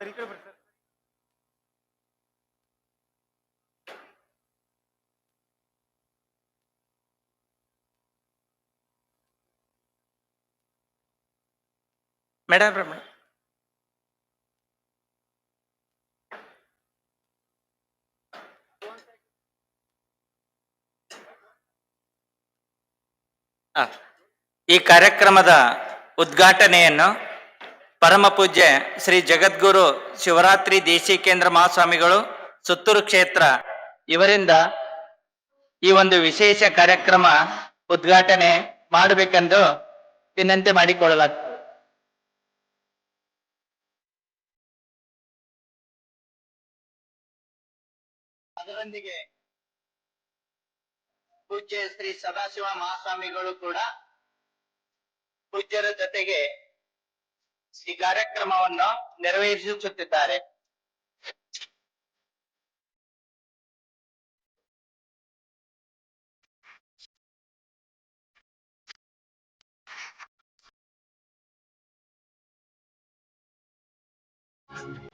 Madam madam ಈ ಕಾರ್ಯಕ್ರಮದ ಉದ್ಘಾಟನೆಯನ್ನು ಪರಮ ಪೂಜ್ಯ ಶ್ರೀ ಜಗದ್ಗುರು ಶಿವರಾತ್ರಿ ದೇಶಿಕೇಂದ್ರ ಮಹಾಸ್ವಾಮಿಗಳು, ಸುತ್ತೂರು ಕ್ಷೇತ್ರ. ಇವರಿಂದ ಈ ಒಂದು ವಿಶೇಷ ಕಾರ್ಯಕ್ರಮ ಉದ್ಘಾಟನೆ ಮಾಡಬೇಕೆಂದು ವಿನಂತಿ ಮಾಡಿಕೊಳ್ಳಲಾಗ್ತದೆ ಅದರೊಂದಿಗೆ ಪೂಜ್ಯ ಶ್ರೀ ಸದಾಶಿವ ಮಹಾಸ್ವಾಮಿಗಳು ಕೂಡ ಪೂಜ್ಯರ ಜೊತೆಗೆ ಈ ಕಾರ್ಯಕ್ರಮವನ್ನು ನೆರವೇರಿಸುತ್ತಿದ್ದಾರೆ. Thank ಉದ್-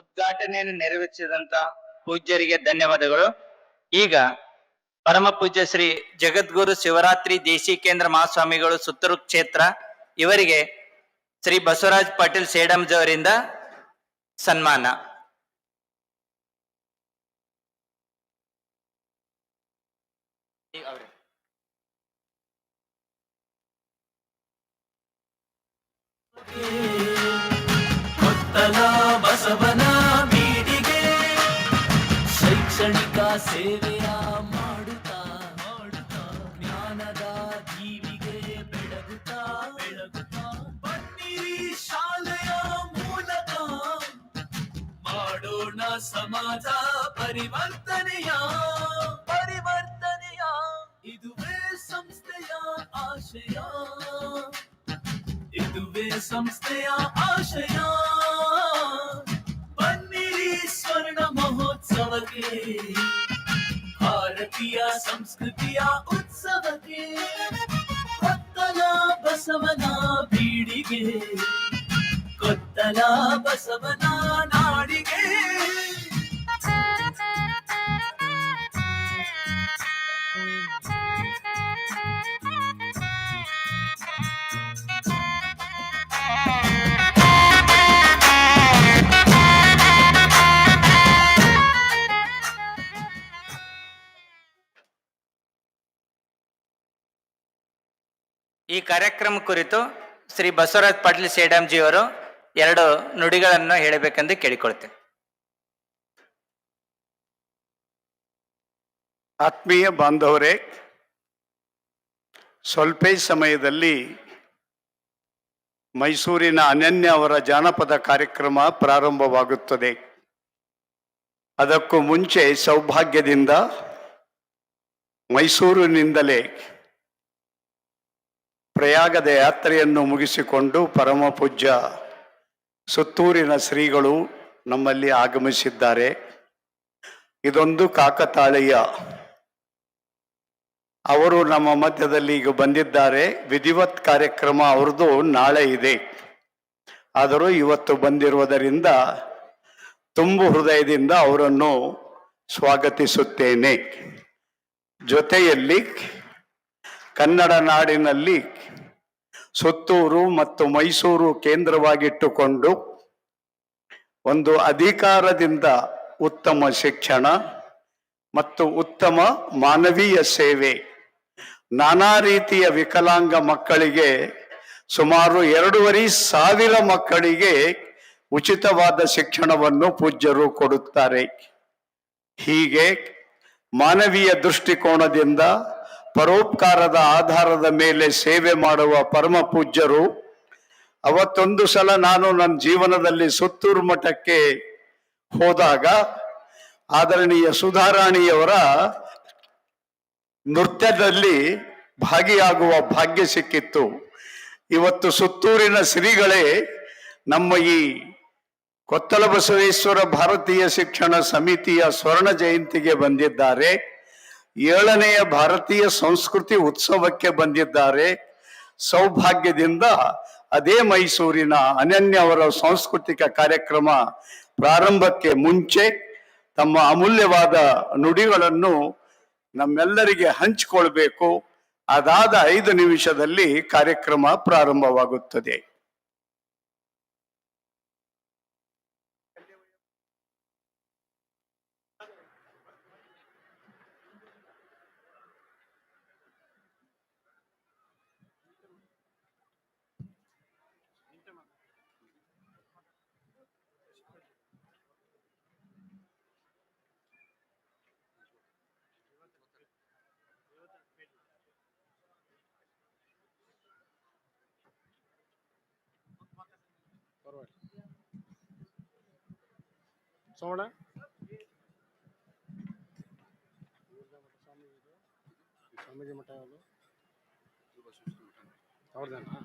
ಉದ್ಘಾಟನೆಯನ್ನು ನೆರವೇರಿಸಿದಂತ ಪೂಜ್ಯರಿಗೆ ಧನ್ಯವಾದಗಳು. ಈಗ ಪರಮ ಪೂಜ್ಯ ಶ್ರೀ ಜಗದ್ಗುರು ಶಿವರಾತ್ರಿ ದೇಶಿಕೇಂದ್ರ ಮಹಾಸ್ವಾಮಿಗಳು ಸುತ್ತೂರು ಕ್ಷೇತ್ರ, ಇವರಿಗೆ ಶ್ರೀ ಬಸವರಾಜ್ ಪಾಟೀಲ್ ಸೇಡಂಜ್ ಅವರಿಂದ ಸನ್ಮಾನ ಅವ್ರೆ. ಬಸವನ ಬೀಡಿಗೆ ಶೈಕ್ಷಣಿಕ ಸೇವೆಯ ಮಾಡುತ್ತಾ ಮಾಡುತ್ತಾ, ಜ್ಞಾನದ ಜೀವಿಗೆ ಬೆಳಗುತ್ತಾ ಬೆಳಗುತ್ತಾ ಬನ್ನಿರಿ ಶಾಲೆಯ ಮೂಲಕ ಮಾಡೋಣ ಸಮಾಜ ಪರಿವರ್ತನೆಯ ಪರಿವರ್ತನೆಯ ಇದುವೇ ಸಂಸ್ಥೆಯ ಆಶಯ, ಇದುವೇ ಸಂಸ್ಥೆಯ ಆಶಯ ಮಹೋತ್ಸವಕ್ಕೆ ಭಾರತೀಯ ಸಂಸ್ಕೃತಿಯ ಉತ್ಸವಕ್ಕೆ ಕೊತ್ತಲ ಬಸವನ ಬೀಡಿಗೆ ಕೊತ್ತಲ ಬಸವನ ನಾಡಿಗೆ ಈ ಕಾರ್ಯಕ್ರಮ ಕುರಿತು ಶ್ರೀ ಬಸವರಾಜ್ ಪಾಟೀಲ್ ಸೇಡಂಜಿ ಅವರು ಎರಡು ನುಡಿಗಳನ್ನು ಹೇಳಬೇಕೆಂದು ಕೇಳಿಕೊಳ್ತೇನೆ. ಆತ್ಮೀಯ ಬಾಂಧವರೇ, ಸ್ವಲ್ಪ ಸಮಯದಲ್ಲಿ ಮೈಸೂರಿನ ಅನನ್ಯ ಅವರ ಜಾನಪದ ಕಾರ್ಯಕ್ರಮ ಪ್ರಾರಂಭವಾಗುತ್ತದೆ. ಅದಕ್ಕೂ ಮುಂಚೆ ಸೌಭಾಗ್ಯದಿಂದ ಮೈಸೂರಿನಿಂದಲೇ ಪ್ರಯಾಗದ ಯಾತ್ರೆಯನ್ನು ಮುಗಿಸಿಕೊಂಡು ಪರಮ ಪೂಜ್ಯ ಸುತ್ತೂರಿನ ಶ್ರೀಗಳು ನಮ್ಮಲ್ಲಿ ಆಗಮಿಸಿದ್ದಾರೆ. ಇದೊಂದು ಕಾಕತಾಳೀಯ. ಅವರು ನಮ್ಮ ಮಧ್ಯದಲ್ಲಿ ಈಗ ಬಂದಿದ್ದಾರೆ. ವಿಧಿವತ್ ಕಾರ್ಯಕ್ರಮ ಅವ್ರದ್ದು ನಾಳೆ ಇದೆ. ಆದರೂ ಇವತ್ತು ಬಂದಿರುವುದರಿಂದ ತುಂಬು ಹೃದಯದಿಂದ ಅವರನ್ನು ಸ್ವಾಗತಿಸುತ್ತೇನೆ. ಜೊತೆಯಲ್ಲಿ ಕನ್ನಡ ನಾಡಿನಲ್ಲಿ ಸುತ್ತೂರು ಮತ್ತು ಮೈಸೂರು ಕೇಂದ್ರವಾಗಿಟ್ಟುಕೊಂಡು ಒಂದು ಅಧಿಕಾರದಿಂದ ಉತ್ತಮ ಶಿಕ್ಷಣ ಮತ್ತು ಉತ್ತಮ ಮಾನವೀಯ ಸೇವೆ. ನಾನಾ ರೀತಿಯ ವಿಕಲಾಂಗ ಮಕ್ಕಳಿಗೆ ಸುಮಾರು ಎರಡೂವರೆ ಸಾವಿರ ಮಕ್ಕಳಿಗೆ ಉಚಿತವಾದ ಶಿಕ್ಷಣವನ್ನು ಪೂಜ್ಯರು ಕೊಡುತ್ತಾರೆ. ಹೀಗೆ ಮಾನವೀಯ ದೃಷ್ಟಿಕೋನದಿಂದ ಪರೋಪಕಾರದ ಆಧಾರದ ಮೇಲೆ ಸೇವೆ ಮಾಡುವ ಪರಮ ಪೂಜ್ಯರು. ಅವತ್ತೊಂದು ಸಲ ನಾನು ನನ್ನ ಜೀವನದಲ್ಲಿ ಸುತ್ತೂರು ಮಠಕ್ಕೆ ಹೋದಾಗ ಆದರಣೀಯ ಸುಧಾರಾಣಿಯವರ ನೃತ್ಯದಲ್ಲಿ ಭಾಗಿಯಾಗುವ ಭಾಗ್ಯ ಸಿಕ್ಕಿತ್ತು. ಇವತ್ತು ಸುತ್ತೂರಿನ ಶ್ರೀಗಳೇ, ನಮ್ಮ ಈ ಕೊತ್ತಲ ಬಸವೇಶ್ವರ ಭಾರತೀಯ ಶಿಕ್ಷಣ ಸಮಿತಿಯ ಸ್ವರ್ಣ ಜಯಂತಿಗೆ ಬಂದಿದ್ದಾರೆ. ಏಳನೆಯ ಭಾರತೀಯ ಸಂಸ್ಕೃತಿ ಉತ್ಸವಕ್ಕೆ ಬಂದಿದ್ದಾರೆ. ಸೌಭಾಗ್ಯದಿಂದ ಅದೇ ಮೈಸೂರಿನ ಅನನ್ಯ ಅವರ ಸಾಂಸ್ಕೃತಿಕ ಕಾರ್ಯಕ್ರಮ ಪ್ರಾರಂಭಕ್ಕೆ ಮುಂಚೆ ತಮ್ಮ ಅಮೂಲ್ಯವಾದ ನುಡಿಗಳನ್ನು ನಮ್ಮೆಲ್ಲರಿಗೆ ಹಂಚಿಕೊಳ್ಬೇಕು. ಅದಾದ ಐದು ನಿಮಿಷದಲ್ಲಿ ಕಾರ್ಯಕ್ರಮ ಪ್ರಾರಂಭವಾಗುತ್ತದೆ. ಸೋಣ ಸ್ವಾಮೀಜಿ ಮಠ ಯಾವುದು ಅವ್ರದ್ದೇನಾ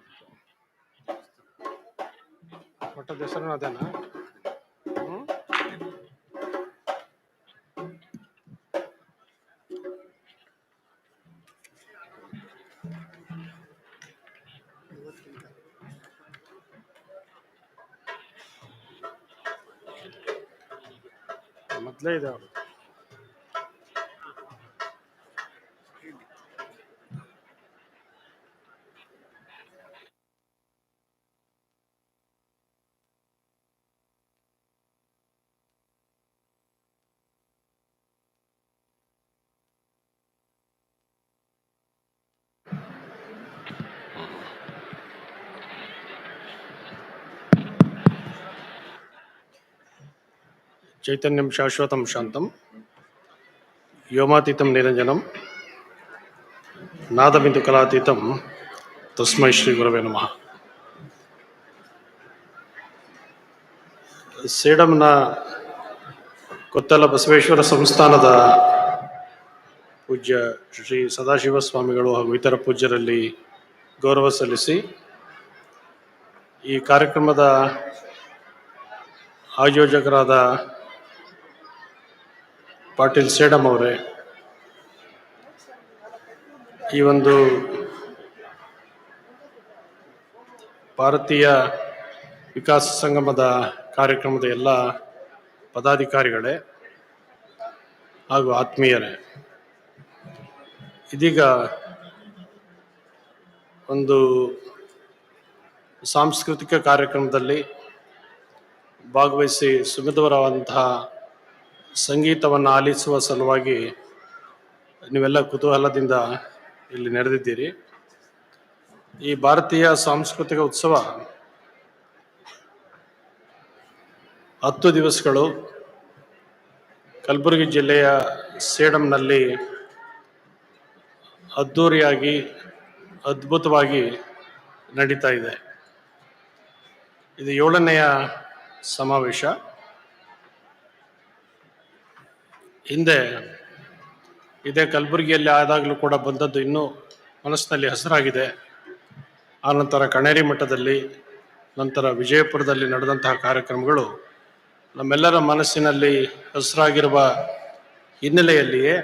ಮಠದ ಹೆಸರು ಮೊದಲೇ ಇದೆ ಚೈತನ್ಯಂ ಶಾಶ್ವತಂ ಶಾಂತಂ ವ್ಯೋಮಾತೀತಂ ನಿರಂಜನಂ ನಾದಬಿಂದು ಕಲಾತೀತಂ ತಸ್ಮೈ ಶ್ರೀ ಗುರವೇ ನಮಃ ಸೇಡಂನ ಕೊತ್ತಲ ಬಸವೇಶ್ವರ ಸಂಸ್ಥಾನದ ಪೂಜ್ಯ ಶ್ರೀ ಸದಾಶಿವ ಸ್ವಾಮಿಗಳು ಹಾಗೂ ಇತರ ಪೂಜ್ಯರಲ್ಲಿ ಗೌರವ ಸಲ್ಲಿಸಿ ಈ ಕಾರ್ಯಕ್ರಮದ ಆಯೋಜಕರಾದ ಪಾಟೀಲ್ ಸೇಡಮ್ ಅವರೇ, ಈ ಒಂದು ಭಾರತೀಯ ವಿಕಾಸ ಸಂಗಮದ ಕಾರ್ಯಕ್ರಮದ ಎಲ್ಲ ಪದಾಧಿಕಾರಿಗಳೇ ಹಾಗೂ ಆತ್ಮೀಯರೇ, ಇದೀಗ ಒಂದು ಸಾಂಸ್ಕೃತಿಕ ಕಾರ್ಯಕ್ರಮದಲ್ಲಿ ಭಾಗವಹಿಸಿ ಸುಮಧುರವಾದಂತಹ ಸಂಗೀತವನ್ನು ಆಲಿಸುವ ಸಲುವಾಗಿ ನೀವೆಲ್ಲ ಕುತೂಹಲದಿಂದ ಇಲ್ಲಿ ನಡೆದಿದ್ದೀರಿ. ಈ ಭಾರತೀಯ ಸಾಂಸ್ಕೃತಿಕ ಉತ್ಸವ ಹತ್ತು ದಿವಸಗಳು. ಕಲಬುರಗಿ ಜಿಲ್ಲೆಯ ಸೇಡಂನಲ್ಲಿ ಅದ್ಧೂರಿಯಾಗಿ ಅದ್ಭುತವಾಗಿ ನಡೀತಾ ಇದೆ. ಇದು ಏಳನೆಯ ಸಮಾವೇಶ. ಹಿಂದೆ ಇದೇ ಕಲಬುರಗಿಯಲ್ಲಿ ಆದಾಗಲೂ ಕೂಡ ಬಂದದ್ದು ಇನ್ನೂ ಮನಸ್ಸಿನಲ್ಲಿ ಹೆಸರಾಗಿದೆ. ಆನಂತರ ಕಣೇರಿ ಮಠದಲ್ಲಿ, ನಂತರ ವಿಜಯಪುರದಲ್ಲಿ ನಡೆದಂತಹ ಕಾರ್ಯಕ್ರಮಗಳು ನಮ್ಮೆಲ್ಲರ ಮನಸ್ಸಿನಲ್ಲಿ ಹೆಸರಾಗಿರುವ ಹಿನ್ನೆಲೆಯಲ್ಲಿಯೇ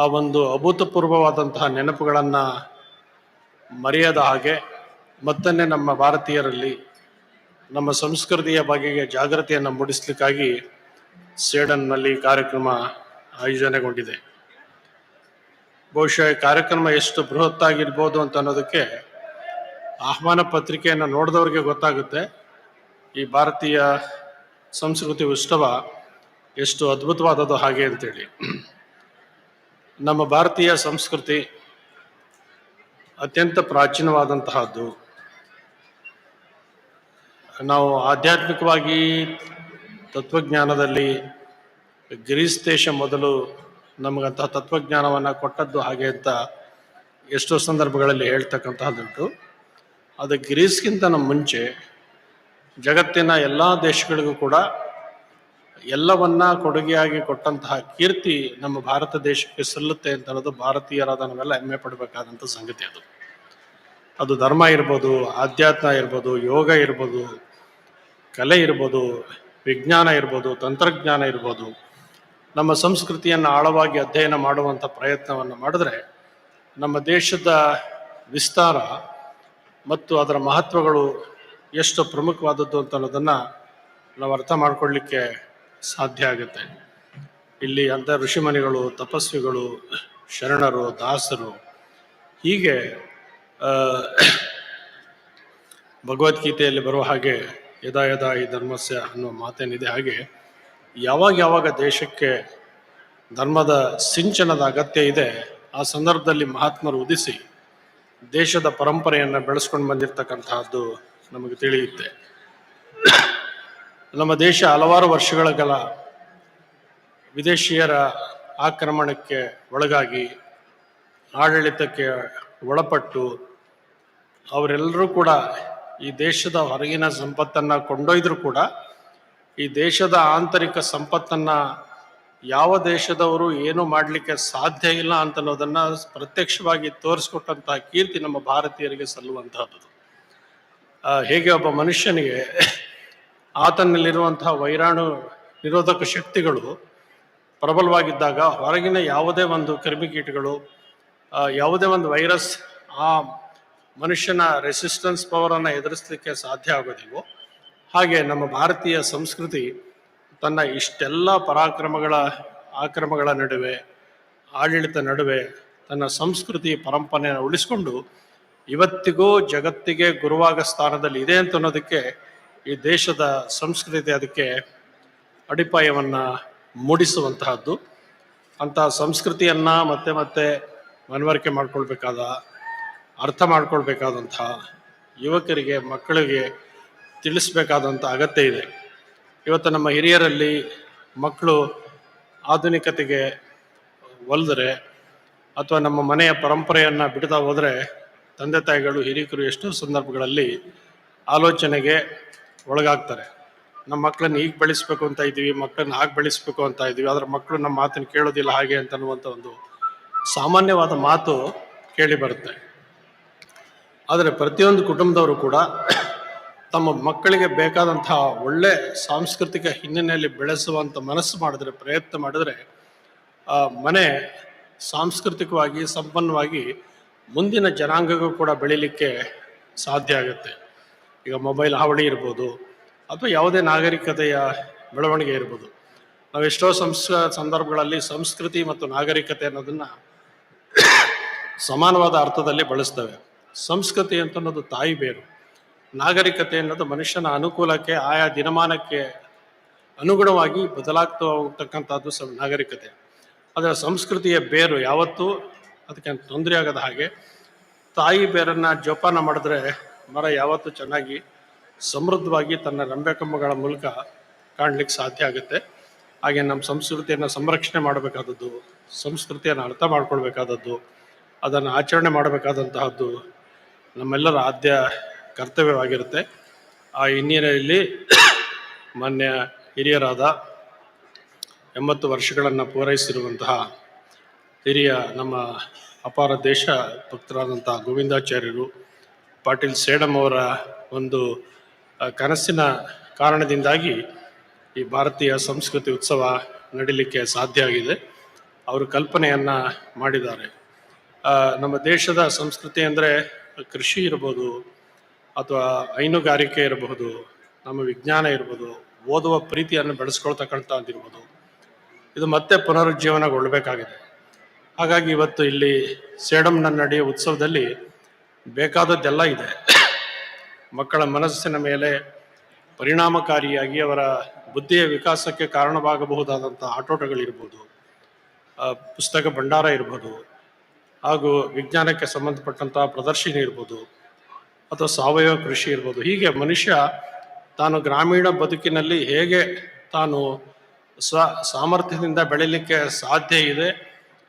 ಆ ಒಂದು ಅಭೂತಪೂರ್ವವಾದಂತಹ ನೆನಪುಗಳನ್ನು ಮರೆಯದ ಹಾಗೆ ಮತ್ತನ್ನೇ ನಮ್ಮ ಭಾರತೀಯರಲ್ಲಿ ನಮ್ಮ ಸಂಸ್ಕೃತಿಯ ಬಗೆಗೆ ಜಾಗೃತಿಯನ್ನು ಮೂಡಿಸಲಿಕ್ಕಾಗಿ ಸೇಡನ್ನಲ್ಲಿ ಕಾರ್ಯಕ್ರಮ ಆಯೋಜನೆಗೊಂಡಿದೆ. ಬಹುಶಃ ಕಾರ್ಯಕ್ರಮ ಎಷ್ಟು ಬೃಹತ್ತಾಗಿರ್ಬೋದು ಅಂತ ಅನ್ನೋದಕ್ಕೆ ಆಹ್ವಾನ ಪತ್ರಿಕೆಯನ್ನು ನೋಡಿದವ್ರಿಗೆ ಗೊತ್ತಾಗುತ್ತೆ. ಈ ಭಾರತೀಯ ಸಂಸ್ಕೃತಿ ಉತ್ಸವ ಎಷ್ಟು ಅದ್ಭುತವಾದದ್ದು ಹಾಗೆ ಅಂತೇಳಿ. ನಮ್ಮ ಭಾರತೀಯ ಸಂಸ್ಕೃತಿ ಅತ್ಯಂತ ಪ್ರಾಚೀನವಾದಂತಹದ್ದು. ನಾವು ಆಧ್ಯಾತ್ಮಿಕವಾಗಿ ತತ್ವಜ್ಞಾನದಲ್ಲಿ ಗ್ರೀಸ್ ದೇಶ ಮೊದಲು ನಮಗಂತಹ ತತ್ವಜ್ಞಾನವನ್ನು ಕೊಟ್ಟದ್ದು ಹಾಗೆ ಅಂತ ಎಷ್ಟೋ ಸಂದರ್ಭಗಳಲ್ಲಿ ಹೇಳ್ತಕ್ಕಂತಹದ್ದುಂಟು. ಅದು ಗ್ರೀಸ್ಗಿಂತ ನಮ್ಮ ಮುಂಚೆ ಜಗತ್ತಿನ ಎಲ್ಲ ದೇಶಗಳಿಗೂ ಕೂಡ ಎಲ್ಲವನ್ನ ಕೊಡುಗೆಯಾಗಿ ಕೊಟ್ಟಂತಹ ಕೀರ್ತಿ ನಮ್ಮ ಭಾರತ ದೇಶಕ್ಕೆ ಸಲ್ಲುತ್ತೆ ಅಂತ ಅನ್ನೋದು ಭಾರತೀಯರಾದ ನಾವೆಲ್ಲ ಹೆಮ್ಮೆ ಪಡಬೇಕಾದಂಥ ಸಂಗತಿ ಅದು. ಅದು ಧರ್ಮ ಇರ್ಬೋದು, ಆಧ್ಯಾತ್ಮ ಇರ್ಬೋದು, ಯೋಗ ಇರ್ಬೋದು, ಕಲೆ ಇರ್ಬೋದು ವಿಜ್ಞಾನ ಇರ್ಬೋದು, ತಂತ್ರಜ್ಞಾನ ಇರ್ಬೋದು, ನಮ್ಮ ಸಂಸ್ಕೃತಿಯನ್ನು ಆಳವಾಗಿ ಅಧ್ಯಯನ ಮಾಡುವಂಥ ಪ್ರಯತ್ನವನ್ನು ಮಾಡಿದ್ರೆ ನಮ್ಮ ದೇಶದ ವಿಸ್ತಾರ ಮತ್ತು ಅದರ ಮಹತ್ವಗಳು ಎಷ್ಟು ಪ್ರಮುಖವಾದದ್ದು ಅಂತ ಅನ್ನೋದನ್ನು ನಾವು ಅರ್ಥ ಮಾಡ್ಕೊಳ್ಳಿಕ್ಕೆ ಸಾಧ್ಯ ಆಗುತ್ತೆ. ಇಲ್ಲಿ ಅಂಥ ಋಷಿಮನಿಗಳು, ತಪಸ್ವಿಗಳು, ಶರಣರು, ದಾಸರು, ಹೀಗೆ ಭಗವದ್ಗೀತೆಯಲ್ಲಿ ಬರುವ ಹಾಗೆ ಯದಾ ಯದಾ ಈ ಧರ್ಮಸ್ಯ ಅನ್ನೋ ಮಾತೇನಿದೆ ಹಾಗೆ, ಯಾವಾಗ ಯಾವಾಗ ದೇಶಕ್ಕೆ ಧರ್ಮದ ಸಿಂಚನದ ಅಗತ್ಯ ಇದೆ, ಆ ಸಂದರ್ಭದಲ್ಲಿ ಮಹಾತ್ಮರು ಉದಿಸಿ ದೇಶದ ಪರಂಪರೆಯನ್ನು ಬೆಳೆಸ್ಕೊಂಡು ಬಂದಿರತಕ್ಕಂತಹದ್ದು ನಮಗೆ ತಿಳಿಯುತ್ತೆ. ನಮ್ಮ ದೇಶ ಹಲವಾರು ವರ್ಷಗಳ ಕಾಲ ವಿದೇಶಿಯರ ಆಕ್ರಮಣಕ್ಕೆ ಒಳಗಾಗಿ, ಆಡಳಿತಕ್ಕೆ ಒಳಪಟ್ಟು, ಅವರೆಲ್ಲರೂ ಕೂಡ ಈ ದೇಶದ ಹೊರಗಿನ ಸಂಪತ್ತನ್ನು ಕೊಂಡೊಯ್ದರೂ ಕೂಡ ಈ ದೇಶದ ಆಂತರಿಕ ಸಂಪತ್ತನ್ನು ಯಾವ ದೇಶದವರು ಏನು ಮಾಡಲಿಕ್ಕೆ ಸಾಧ್ಯ ಇಲ್ಲ ಅಂತ ಅನ್ನೋದನ್ನು ಪ್ರತ್ಯಕ್ಷವಾಗಿ ತೋರಿಸ್ಕೊಟ್ಟಂತಹ ಕೀರ್ತಿ ನಮ್ಮ ಭಾರತೀಯರಿಗೆ ಸಲ್ಲುವಂತಹದ್ದು. ಹೇಗೆ ಒಬ್ಬ ಮನುಷ್ಯನಿಗೆ ಆತನಲ್ಲಿರುವಂತಹ ವೈರಾಣು ನಿರೋಧಕ ಶಕ್ತಿಗಳು ಪ್ರಬಲವಾಗಿದ್ದಾಗ ಹೊರಗಿನ ಯಾವುದೇ ಒಂದು ಕ್ರಿಮಿಕೀಟಗಳು ಯಾವುದೇ ಒಂದು ವೈರಸ್ ಆ ಮನುಷ್ಯನ ರೆಸಿಸ್ಟೆನ್ಸ್ ಪವರನ್ನು ಎದುರಿಸಲಿಕ್ಕೆ ಸಾಧ್ಯ ಆಗೋದಿಲ್ವೋ? ಹಾಗೆ ನಮ್ಮ ಭಾರತೀಯ ಸಂಸ್ಕೃತಿ ತನ್ನ ಇಷ್ಟೆಲ್ಲ ಪರಾಕ್ರಮಗಳ ಆಕ್ರಮಗಳ ನಡುವೆ, ಆಡಳಿತ ನಡುವೆ ತನ್ನ ಸಂಸ್ಕೃತಿ ಪರಂಪರೆಯನ್ನು ಉಳಿಸ್ಕೊಂಡು ಇವತ್ತಿಗೂ ಜಗತ್ತಿಗೆ ಗುರುವಾಗ ಸ್ಥಾನದಲ್ಲಿ ಇದೆ ಅಂತ ಅನ್ನೋದಕ್ಕೆ ಈ ದೇಶದ ಸಂಸ್ಕೃತಿ ಅದಕ್ಕೆ ಅಡಿಪಾಯವನ್ನು ಮೂಡಿಸುವಂತಹದ್ದು. ಅಂತ ಸಂಸ್ಕೃತಿಯನ್ನು ಮತ್ತೆ ಮತ್ತೆ ಮನವರಿಕೆ ಮಾಡ್ಕೊಳ್ಬೇಕಾದ ಅರ್ಥ ಮಾಡ್ಕೊಳ್ಬೇಕಾದಂತಹ ಯುವಕರಿಗೆ, ಮಕ್ಕಳಿಗೆ ತಿಳಿಸ್ಬೇಕಾದಂಥ ಅಗತ್ಯ ಇದೆ. ಇವತ್ತು ನಮ್ಮ ಹಿರಿಯರಲ್ಲಿ ಮಕ್ಕಳು ಆಧುನಿಕತೆಗೆ ಒಲಿದರೆ ಅಥವಾ ನಮ್ಮ ಮನೆಯ ಪರಂಪರೆಯನ್ನು ಬಿಡ್ತಾ ಹೋದರೆ ತಂದೆ ತಾಯಿಗಳು ಹಿರಿಯಕರು ಎಷ್ಟೋ ಸಂದರ್ಭಗಳಲ್ಲಿ ಆಲೋಚನೆಗೆ ಒಳಗಾಗ್ತಾರೆ. ನಮ್ಮ ಮಕ್ಕಳನ್ನ ಈಗ ಬೆಳೆಸ್ಬೇಕು ಅಂತ ಇದ್ದೀವಿ, ಮಕ್ಕಳನ್ನ ಹಾಗೆ ಬೆಳೆಸ್ಬೇಕು ಅಂತ ಇದ್ದೀವಿ, ಆದರೆ ಮಕ್ಕಳು ನಮ್ಮ ಮಾತನ್ನು ಕೇಳೋದಿಲ್ಲ ಹಾಗೆ ಅಂತ ಅನ್ನುವಂಥ ಒಂದು ಸಾಮಾನ್ಯವಾದ ಮಾತು ಕೇಳಿ ಬರುತ್ತೆ. ಆದರೆ ಪ್ರತಿಯೊಂದು ಕುಟುಂಬದವರು ಕೂಡ ತಮ್ಮ ಮಕ್ಕಳಿಗೆ ಬೇಕಾದಂತಹ ಒಳ್ಳೆ ಸಾಂಸ್ಕೃತಿಕ ಹಿನ್ನೆಲೆಯಲ್ಲಿ ಬೆಳೆಸುವಂಥ ಮನಸ್ಸು ಮಾಡಿದ್ರೆ, ಪ್ರಯತ್ನ ಮಾಡಿದ್ರೆ, ಆ ಮನೆ ಸಾಂಸ್ಕೃತಿಕವಾಗಿ, ಸಂಪನ್ನವಾಗಿ ಮುಂದಿನ ಜನಾಂಗಕ್ಕೂ ಕೂಡ ಬೆಳೀಲಿಕ್ಕೆ ಸಾಧ್ಯ ಆಗುತ್ತೆ. ಈಗ ಮೊಬೈಲ್ ಹಾವಳಿ ಇರ್ಬೋದು, ಅಥವಾ ಯಾವುದೇ ನಾಗರಿಕತೆಯ ಬೆಳವಣಿಗೆ ಇರ್ಬೋದು. ನಾವು ಎಷ್ಟೋ ಸಂಸ್, ಸಂದರ್ಭಗಳಲ್ಲಿ ಸಂಸ್ಕೃತಿ ಮತ್ತು ನಾಗರಿಕತೆ ಅನ್ನೋದನ್ನ ಸಮಾನವಾದ ಅರ್ಥದಲ್ಲಿ ಬಳಸ್ತೇವೆ. ಸಂಸ್ಕೃತಿ ಅಂತ ಅನ್ನೋದು ತಾಯಿ ಬೇರು. ನಾಗರಿಕತೆ ಅನ್ನೋದು ಮನುಷ್ಯನ ಅನುಕೂಲಕ್ಕೆ, ಆಯಾ ದಿನಮಾನಕ್ಕೆ ಅನುಗುಣವಾಗಿ ಬದಲಾಗ್ತಾ ಹೋಗ್ತಕ್ಕಂಥದ್ದು ಸ, ನಾಗರಿಕತೆ. ಅದರ ಸಂಸ್ಕೃತಿಯ ಬೇರು ಯಾವತ್ತೂ ಅದಕ್ಕೆ ತೊಂದರೆ ಆಗದ ಹಾಗೆ, ತಾಯಿ ಬೇರನ್ನು ಜೋಪಾನ ಮಾಡಿದ್ರೆ ಮರ ಯಾವತ್ತೂ ಚೆನ್ನಾಗಿ ಸಮೃದ್ಧವಾಗಿ ತನ್ನ ರಂಬೆ ಕಂಬಗಳ ಮೂಲಕ ಕಾಣಲಿಕ್ಕೆ ಸಾಧ್ಯ ಆಗುತ್ತೆ. ಹಾಗೆ ನಮ್ಮ ಸಂಸ್ಕೃತಿಯನ್ನು ಸಂರಕ್ಷಣೆ ಮಾಡಬೇಕಾದದ್ದು, ಸಂಸ್ಕೃತಿಯನ್ನು ಅರ್ಥ ಮಾಡ್ಕೊಳ್ಬೇಕಾದದ್ದು, ಅದನ್ನು ಆಚರಣೆ ಮಾಡಬೇಕಾದಂತಹದ್ದು ನಮ್ಮೆಲ್ಲರ ಆದ್ಯ ಕರ್ತವ್ಯವಾಗಿರುತ್ತೆ. ಆ ಹಿನ್ನೆಲೆಯಲ್ಲಿ ಮಾನ್ಯ ಹಿರಿಯರಾದ ಎಂಬತ್ತು ವರ್ಷಗಳನ್ನು ಪೂರೈಸಿರುವಂತಹ ಹಿರಿಯ ನಮ್ಮ ಅಪಾರ ದೇಶ ಭಕ್ತರಾದಂತಹ ಗೋವಿಂದಾಚಾರ್ಯರು ಪಾಟೀಲ್ ಸೇಡಮ್ ಅವರ ಒಂದು ಕನಸಿನ ಕಾರಣದಿಂದಾಗಿ ಈ ಭಾರತೀಯ ಸಂಸ್ಕೃತಿ ಉತ್ಸವ ನಡೀಲಿಕ್ಕೆ ಸಾಧ್ಯ ಆಗಿದೆ. ಅವರು ಕಲ್ಪನೆಯನ್ನು ಮಾಡಿದ್ದಾರೆ. ನಮ್ಮ ದೇಶದ ಸಂಸ್ಕೃತಿ ಅಂದರೆ ಕೃಷಿ ಇರ್ಬೋದು ಅಥವಾ ಹೈನುಗಾರಿಕೆ ಇರಬಹುದು ನಮ್ಮ ವಿಜ್ಞಾನ ಇರ್ಬೋದು, ಓದುವ ಪ್ರೀತಿಯನ್ನು ಬೆಳೆಸ್ಕೊಳ್ತಕ್ಕಂಥದ್ದಿರ್ಬೋದು ಇದು ಮತ್ತೆ ಪುನರುಜ್ಜೀವನಗೊಳ್ಳಬೇಕಾಗಿದೆ. ಹಾಗಾಗಿ ಇವತ್ತು ಇಲ್ಲಿ ಸೇಡಂನ ನಡೆಯುವ ಉತ್ಸವದಲ್ಲಿ ಬೇಕಾದದ್ದೆಲ್ಲ ಇದೆ. ಮಕ್ಕಳ ಮನಸ್ಸಿನ ಮೇಲೆ ಪರಿಣಾಮಕಾರಿಯಾಗಿ ಅವರ ಬುದ್ಧಿಯ ವಿಕಾಸಕ್ಕೆ ಕಾರಣವಾಗಬಹುದಾದಂಥ ಆಟೋಟಗಳಿರ್ಬೋದು ಪುಸ್ತಕ ಭಂಡಾರ ಇರ್ಬೋದು ಹಾಗೂ ವಿಜ್ಞಾನಕ್ಕೆ ಸಂಬಂಧಪಟ್ಟಂತಹ ಪ್ರದರ್ಶಿನಿ ಇರ್ಬೋದು ಅಥವಾ ಸಾವಯವ ಕೃಷಿ ಇರ್ಬೋದು. ಹೀಗೆ ಮನುಷ್ಯ ತಾನು ಗ್ರಾಮೀಣ ಬದುಕಿನಲ್ಲಿ ಹೇಗೆ ತಾನು ಸ್ವ ಸಾಮರ್ಥ್ಯದಿಂದ ಬೆಳೀಲಿಕ್ಕೆ ಸಾಧ್ಯ ಇದೆ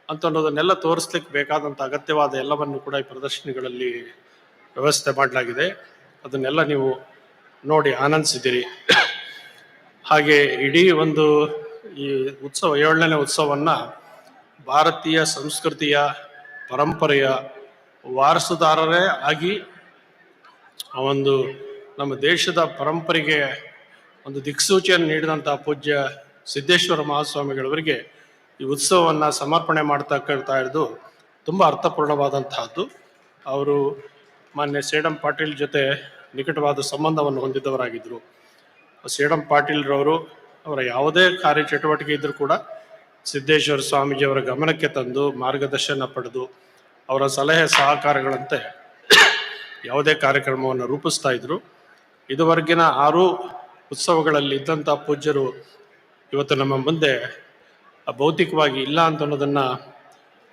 ಅಂತ ಅನ್ನೋದನ್ನೆಲ್ಲ ತೋರಿಸ್ಲಿಕ್ಕೆ ಬೇಕಾದಂಥ ಅಗತ್ಯವಾದ ಎಲ್ಲವನ್ನು ಕೂಡ ಈ ಪ್ರದರ್ಶನಿಗಳಲ್ಲಿ ವ್ಯವಸ್ಥೆ ಮಾಡಲಾಗಿದೆ. ಅದನ್ನೆಲ್ಲ ನೀವು ನೋಡಿ ಆನಂದಿಸಿದ್ದೀರಿ ಹಾಗೆ ಇಡೀ ಒಂದು ಈ ಉತ್ಸವ, ಏಳನೇ ಉತ್ಸವವನ್ನು ಭಾರತೀಯ ಸಂಸ್ಕೃತಿಯ ಪರಂಪರೆಯ ವಾರಸುದಾರರೇ ಆಗಿ ಆ ಒಂದು ನಮ್ಮ ದೇಶದ ಪರಂಪರೆಗೆ ಒಂದು ದಿಕ್ಸೂಚಿಯನ್ನು ನೀಡಿದಂಥ ಪೂಜ್ಯ ಸಿದ್ದೇಶ್ವರ ಮಹಾಸ್ವಾಮಿಗಳವರಿಗೆ ಈ ಉತ್ಸವವನ್ನು ಸಮರ್ಪಣೆ ಮಾಡ್ತಕ್ಕಂಥ ಇರೋದು ತುಂಬ ಅರ್ಥಪೂರ್ಣವಾದಂತಹದ್ದು. ಅವರು ಮಾನ್ಯ ಸೇಡಂ ಪಾಟೀಲ್ ಜೊತೆ ನಿಕಟವಾದ ಸಂಬಂಧವನ್ನು ಹೊಂದಿದ್ದವರಾಗಿದ್ದರು ಸೇಡಂ ಪಾಟೀಲ್ರವರು ಅವರ ಯಾವುದೇ ಕಾರ್ಯಚಟುವಟಿಕೆ ಇದ್ದರೂ ಕೂಡ ಸಿದ್ದೇಶ್ವರ ಸ್ವಾಮೀಜಿಯವರ ಗಮನಕ್ಕೆ ತಂದು ಮಾರ್ಗದರ್ಶನ ಪಡೆದು ಅವರ ಸಲಹೆ ಸಹಕಾರಗಳಂತೆ ಯಾವುದೇ ಕಾರ್ಯಕ್ರಮವನ್ನು ರೂಪಿಸ್ತಾ ಇದ್ರು. ಇದುವರೆಗಿನ ಆರು ಉತ್ಸವಗಳಲ್ಲಿ ಇದ್ದಂಥ ಪೂಜ್ಯರು ಇವತ್ತು ನಮ್ಮ ಮುಂದೆ ಭೌತಿಕವಾಗಿ ಇಲ್ಲ ಅಂತ ಅನ್ನೋದನ್ನು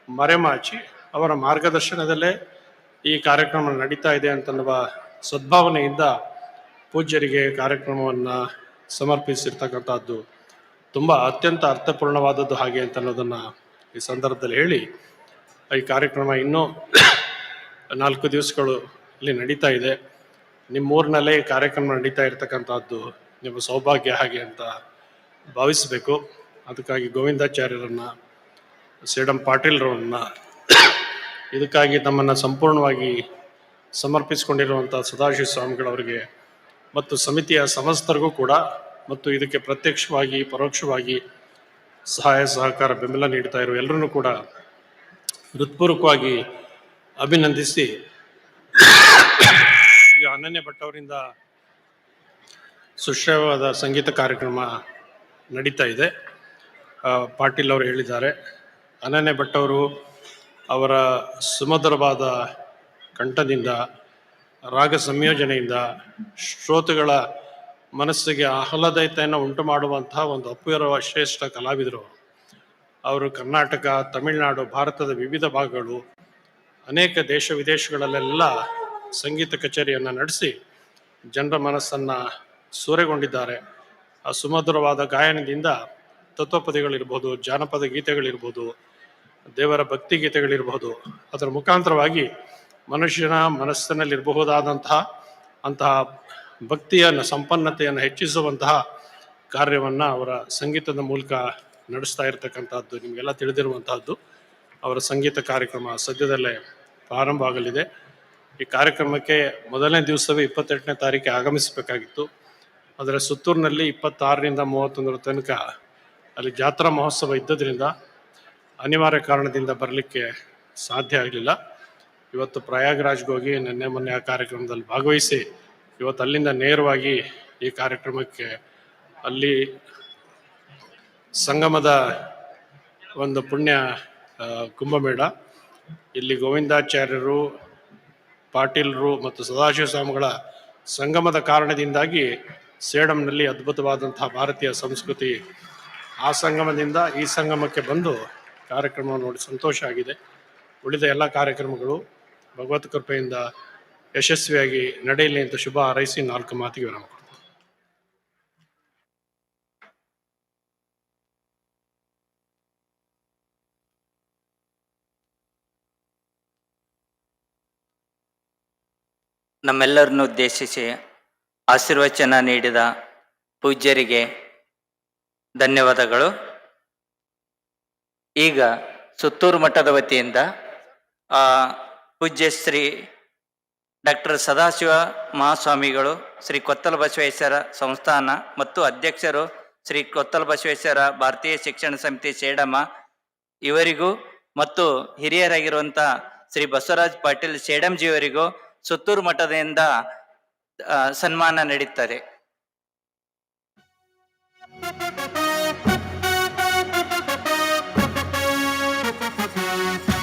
ಮರೆಮಾಚಿ ಅವರ ಮಾರ್ಗದರ್ಶನದಲ್ಲೇ ಈ ಕಾರ್ಯಕ್ರಮ ನಡೀತಾ ಇದೆ ಅಂತನ್ನುವ ಸದ್ಭಾವನೆಯಿಂದ ಪೂಜ್ಯರಿಗೆ ಕಾರ್ಯಕ್ರಮವನ್ನು ಸಮರ್ಪಿಸಿರ್ತಕ್ಕಂಥದ್ದು ತುಂಬ ಅತ್ಯಂತ ಅರ್ಥಪೂರ್ಣವಾದದ್ದು ಹಾಗೆ ಅಂತ ಅನ್ನೋದನ್ನು ಈ ಸಂದರ್ಭದಲ್ಲಿ ಹೇಳಿ, ಈ ಕಾರ್ಯಕ್ರಮ ಇನ್ನೂ ನಾಲ್ಕು ದಿವಸಗಳು ಇಲ್ಲಿ ನಡೀತಾ ಇದೆ. ನಿಮ್ಮೂರಿನಲ್ಲೇ ಈ ಕಾರ್ಯಕ್ರಮ ನಡೀತಾ ಇರತಕ್ಕಂಥದ್ದು ನಿಮ್ಮ ಸೌಭಾಗ್ಯ ಹಾಗೆ ಅಂತ ಭಾವಿಸಬೇಕು. ಅದಕ್ಕಾಗಿ ಗೋವಿಂದಾಚಾರ್ಯರನ್ನ ಸೇಡಂ ಪಾಟೀಲ್ರವ್ರನ್ನ ಇದಕ್ಕಾಗಿ ತಮ್ಮನ್ನು ಸಂಪೂರ್ಣವಾಗಿ ಸಮರ್ಪಿಸಿಕೊಂಡಿರುವಂಥ ಸದಾಶಿವ ಸ್ವಾಮಿಗಳವರಿಗೆ ಮತ್ತು ಸಮಿತಿಯ ಸಮಸ್ತರಿಗೂ ಕೂಡ ಮತ್ತು ಇದಕ್ಕೆ ಪ್ರತ್ಯಕ್ಷವಾಗಿ, ಪರೋಕ್ಷವಾಗಿ ಸಹಾಯ, ಸಹಕಾರ, ಬೆಂಬಲ ನೀಡ್ತಾ ಇರೋ ಎಲ್ಲರನ್ನೂ ಕೂಡ ಹೃತ್ಪೂರ್ವಕವಾಗಿ ಅಭಿನಂದಿಸಿ. ಈಗ ಅನನ್ಯ ಭಟ್ ಅವರಿಂದ ಸುಶ್ರವಾದ ಸಂಗೀತ ಕಾರ್ಯಕ್ರಮ ನಡೀತಾ ಇದೆ. ಪಾಟೀಲ್ ಅವರು ಹೇಳಿದ್ದಾರೆ. ಅನನ್ಯ ಭಟ್ ಅವರು ಅವರ ಸುಮಧುರವಾದ ಕಂಠದಿಂದ ರಾಗ ಸಂಯೋಜನೆಯಿಂದ ಶ್ರೋತೃಗಳ ಮನಸ್ಸಿಗೆ ಆಹ್ಲಾದತೆಯನ್ನು ಉಂಟು ಮಾಡುವಂತಹ ಒಂದು ಅಪೂರ್ವ ಶ್ರೇಷ್ಠ ಕಲಾವಿದರು. ಅವರು ಕರ್ನಾಟಕ, ತಮಿಳುನಾಡು, ಭಾರತದ ವಿವಿಧ ಭಾಗಗಳು, ಅನೇಕ ದೇಶ ವಿದೇಶಗಳಲ್ಲೆಲ್ಲ ಸಂಗೀತ ಕಚೇರಿಯನ್ನು ನಡೆಸಿ ಜನರ ಮನಸ್ಸನ್ನು ಸೂರೆಗೊಂಡಿದ್ದಾರೆ ಆ ಸುಮಧುರವಾದ ಗಾಯನದಿಂದ ತತ್ವಪದಿಗಳಿರ್ಬೋದು, ಜಾನಪದ ಗೀತೆಗಳಿರ್ಬೋದು, ದೇವರ ಭಕ್ತಿ ಗೀತೆಗಳಿರ್ಬೋದು, ಅದರ ಮುಖಾಂತರವಾಗಿ ಮನುಷ್ಯನ ಮನಸ್ಸಿನಲ್ಲಿರಬಹುದಾದಂತಹ ಅಂತಹ ಭಕ್ತಿಯನ್ನು, ಸಂಪನ್ನತೆಯನ್ನು ಹೆಚ್ಚಿಸುವಂತಹ ಕಾರ್ಯವನ್ನು ಅವರ ಸಂಗೀತದ ಮೂಲಕ ನಡೆಸ್ತಾ ಇರತಕ್ಕಂಥದ್ದು ನಿಮಗೆಲ್ಲ ತಿಳಿದಿರುವಂತಹದ್ದು. ಅವರ ಸಂಗೀತ ಕಾರ್ಯಕ್ರಮ ಸದ್ಯದಲ್ಲೇ ಪ್ರಾರಂಭ ಆಗಲಿದೆ ಈ ಕಾರ್ಯಕ್ರಮಕ್ಕೆ ಮೊದಲನೇ ದಿವಸವೇ ಇಪ್ಪತ್ತೆಂಟನೇ ತಾರೀಕಿಗೆ ಆಗಮಿಸಬೇಕಾಗಿತ್ತು. ಅದರ ಸುತ್ತೂರಿನಲ್ಲಿ ಇಪ್ಪತ್ತಾರರಿಂದ ಮೂವತ್ತೊಂದರ ತನಕ ಅಲ್ಲಿ ಜಾತ್ರಾ ಮಹೋತ್ಸವ ಇದ್ದದ್ರಿಂದ ಅನಿವಾರ್ಯ ಕಾರಣದಿಂದ ಬರಲಿಕ್ಕೆ ಸಾಧ್ಯ ಆಗಲಿಲ್ಲ ಇವತ್ತು ಪ್ರಯಾಗ್ರಾಜ್ಗೆ ಹೋಗಿ ನಿನ್ನೆ ಮೊನ್ನೆ ಆ ಕಾರ್ಯಕ್ರಮದಲ್ಲಿ ಭಾಗವಹಿಸಿ ಇವತ್ತು ಅಲ್ಲಿಂದ ನೇರವಾಗಿ ಈ ಕಾರ್ಯಕ್ರಮಕ್ಕೆ ಅಲ್ಲಿ ಸಂಗಮದ ಒಂದು ಪುಣ್ಯ ಕುಂಭಮೇಳ. ಇಲ್ಲಿ ಗೋವಿಂದಾಚಾರ್ಯರು, ಪಾಟೀಲರು ಮತ್ತು ಸದಾಶಿವ ಸ್ವಾಮಿಗಳ ಸಂಗಮದ ಕಾರಣದಿಂದಾಗಿ ಸೇಡಂನಲ್ಲಿ ಅದ್ಭುತವಾದಂತಹ ಭಾರತೀಯ ಸಂಸ್ಕೃತಿ ಆ ಸಂಗಮದಿಂದ ಈ ಸಂಗಮಕ್ಕೆ ಬಂದು ಕಾರ್ಯಕ್ರಮ ನೋಡಿ ಸಂತೋಷ ಆಗಿದೆ. ಉಳಿದ ಎಲ್ಲ ಕಾರ್ಯಕ್ರಮಗಳು ಭಗವತ್ ಕೃಪೆಯಿಂದ ಯಶಸ್ವಿಯಾಗಿ ನಡೆಯಲಿ ಅಂತ ಶುಭ ಹಾರೈಸಿ ನಾಲ್ಕು ಮಾತಿಗೆ ವಿರಾಮ. ನಮ್ಮೆಲ್ಲರನ್ನು ಉದ್ದೇಶಿಸಿ ಆಶೀರ್ವಚನ ನೀಡಿದ ಪೂಜ್ಯರಿಗೆ ಧನ್ಯವಾದಗಳು ಈಗ ಸುತ್ತೂರು ಮಠದ ವತಿಯಿಂದ ಪೂಜ್ಯ ಶ್ರೀ ಡಾಕ್ಟರ್ ಸದಾಶಿವ ಮಹಾಸ್ವಾಮಿಗಳು ಶ್ರೀ ಕೊತ್ತಲ ಬಸವೇಶ್ವರ ಸಂಸ್ಥಾನ ಮತ್ತು ಅಧ್ಯಕ್ಷರು ಶ್ರೀ ಕೊತ್ತಲ ಬಸವೇಶ್ವರ ಭಾರತೀಯ ಶಿಕ್ಷಣ ಸಮಿತಿ ಸೇಡಮ್ಮ ಇವರಿಗೂ ಮತ್ತು ಹಿರಿಯರಾಗಿರುವಂಥ ಶ್ರೀ ಬಸವರಾಜ್ ಪಾಟೀಲ್ ಸೇಡಂಜಿಯವರಿಗೂ ಸುತ್ತೂರು ಮಠದಿಂದ ಸನ್ಮಾನ ನಡೀತಾರೆ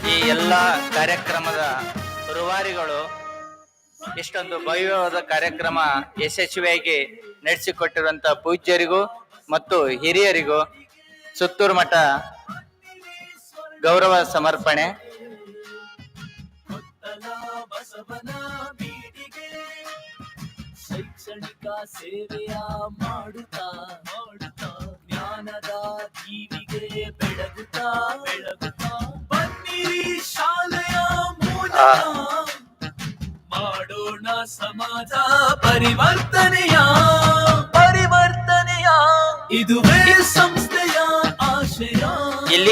ಈ ಎಲ್ಲ ಕಾರ್ಯಕ್ರಮದ ರೂವಾರಿಗಳು ಇಷ್ಟೊಂದು ಭವ್ಯವಾದ ಕಾರ್ಯಕ್ರಮ ಯಶಸ್ವಿಯಾಗಿ ನಡೆಸಿಕೊಟ್ಟಿರುವಂತ ಪೂಜ್ಯರಿಗೂ ಮತ್ತು ಹಿರಿಯರಿಗೂ ಸುತ್ತೂರು ಮಠ ಗೌರವ ಸಮರ್ಪಣೆ. ಶೈಕ್ಷಣಿಕ ಸೇವೆಯ ಮಾಡುತ್ತಾ ಮಾಡುತ್ತಾ, ಜ್ಞಾನದ ಜೀವಿಗೆ ಬೆಳಗುತ್ತಾ ಬೆಳಗುತ್ತಾ. ಬನ್ನಿರಿ ಶಾಲೆಯ ಮೂಲಕ. ಮಾಡೋಣ ಸಮಾಜ ಪರಿವರ್ತನೆಯ. ಪರಿವರ್ತನೆಯ. ಇದುವೇ ಸಂಸ್ಥೆಯ ಆಶಯ.